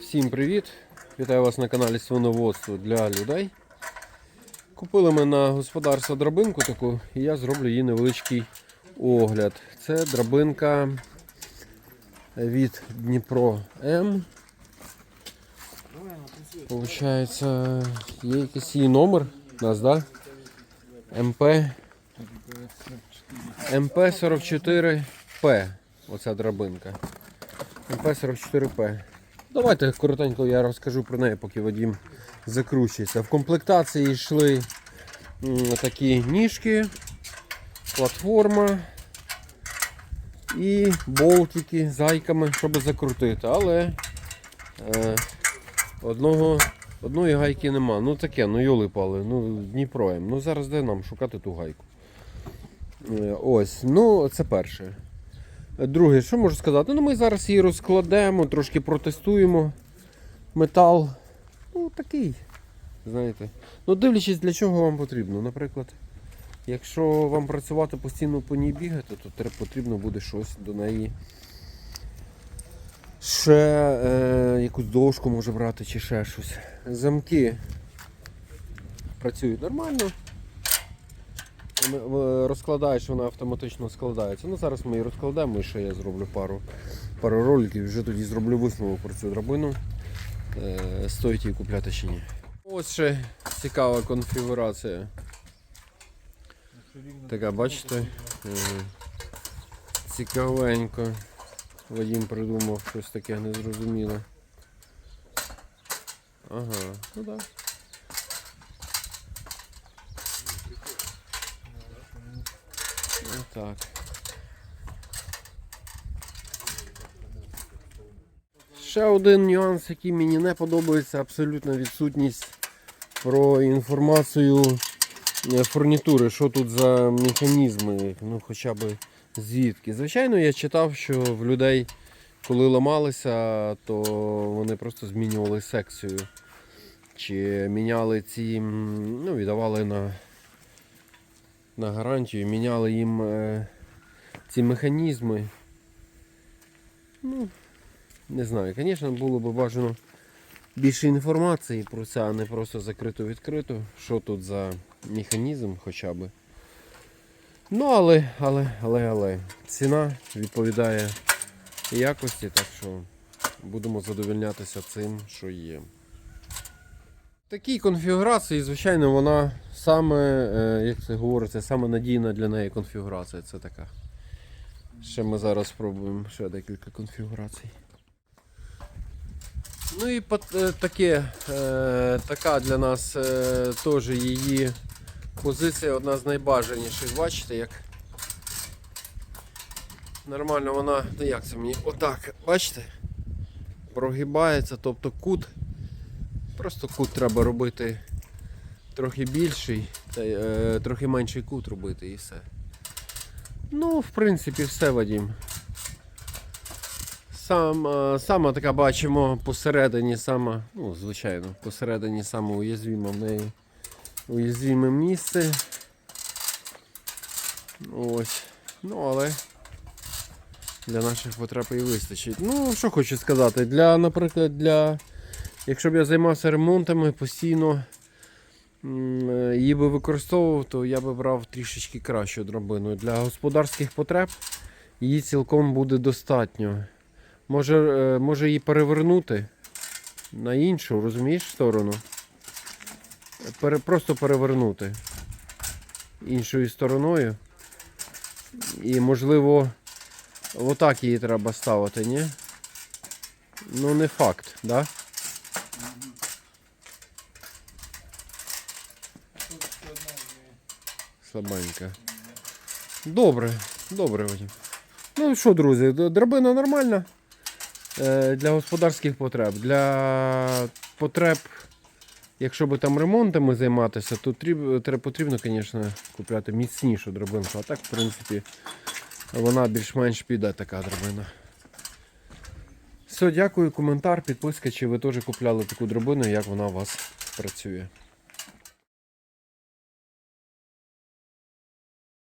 Всім привіт! Вітаю вас на каналі Свиноводство для людей. Купили ми на господарство драбинку таку, і я зроблю її невеличкий огляд. Це драбинка від Дніпро М. Получається, є якийсь її номер у нас, да? МП. МП44П. Оця драбинка. МП44П. Давайте коротенько я розкажу про неї, поки Вадім закручується. В комплектації йшли такі ніжки, платформа і болтики з гайками, щоб закрутити. Але е, одного, одної гайки нема. Ну таке, ну йоли пали, ну Дніпроєм. Ну зараз де нам шукати ту гайку. Е, Ось, ну це перше. Друге, що можу сказати? Ну ми зараз її розкладемо, трошки протестуємо. Метал. Ну такий. Знаєте. Ну дивлячись для чого вам потрібно. Наприклад, якщо вам працювати постійно по ній бігати, то потрібно буде щось до неї. Ще е, якусь дошку може брати чи ще щось. Замки працюють нормально. Розкладаєш, вона автоматично складається. Ну зараз ми її розкладемо і ще я зроблю пару, пару роликів. Вже тоді зроблю висновок про цю драбину. Е, стоїть її купляти чи ні. Ось ще цікава конфігурація. Така, бачите? Е, Цікавенько. Вадим придумав щось таке незрозуміле. Ага, ну так. Да. Так. Ще один нюанс, який мені не подобається, абсолютно відсутність про інформацію е, фурнітури, що тут за механізми, ну хоча б звідки. Звичайно, я читав, що в людей, коли ламалися, то вони просто змінювали секцію. Чи міняли ці, ну, віддавали на на гарантію, міняли їм е, ці механізми. Ну, не знаю, звісно, було б бажано більше інформації про це, а не просто закрито-відкрито, що тут за механізм хоча б. Ну, але, але, але, але, ціна відповідає якості, так що будемо задовольнятися цим, що є. Такій конфігурації, звичайно, вона саме, е, як це говориться, саме надійна для неї конфігурація. Це така. Ще ми зараз спробуємо ще декілька конфігурацій. Ну і е, таке, е, така для нас теж її позиція одна з найбажаніших. Бачите, як нормально вона, ну як це мені, отак, бачите? Прогибається, тобто кут Просто кут треба робити трохи більший, та, е, трохи менший кут робити і все. Ну, в принципі, все, Вадім. Сам, е, сама така бачимо посередині, сама, ну, звичайно, посередині саме уязвіме в неї уязвіме місце. Ось. Ну, але для наших потреб і вистачить. Ну, що хочу сказати, для, наприклад, для. Якщо б я займався ремонтами постійно е, її би використовував, то я би брав трішечки кращу драбину. Для господарських потреб її цілком буде достатньо. Може, е, може її перевернути на іншу, розумієш, сторону. Пере, просто перевернути іншою стороною. І можливо, отак її треба ставити, ні? Ну, не факт? Да? Слабенька. Добре, добре, Вадим. Ну що, друзі, драбина нормальна е, для господарських потреб. Для потреб, якщо би там ремонтами займатися, то потрібно, звісно, купляти міцнішу драбинку. А так, в принципі, вона більш-менш піде така драбина. Все, дякую, коментар, підписка, чи ви теж купляли таку драбину, як вона у вас працює.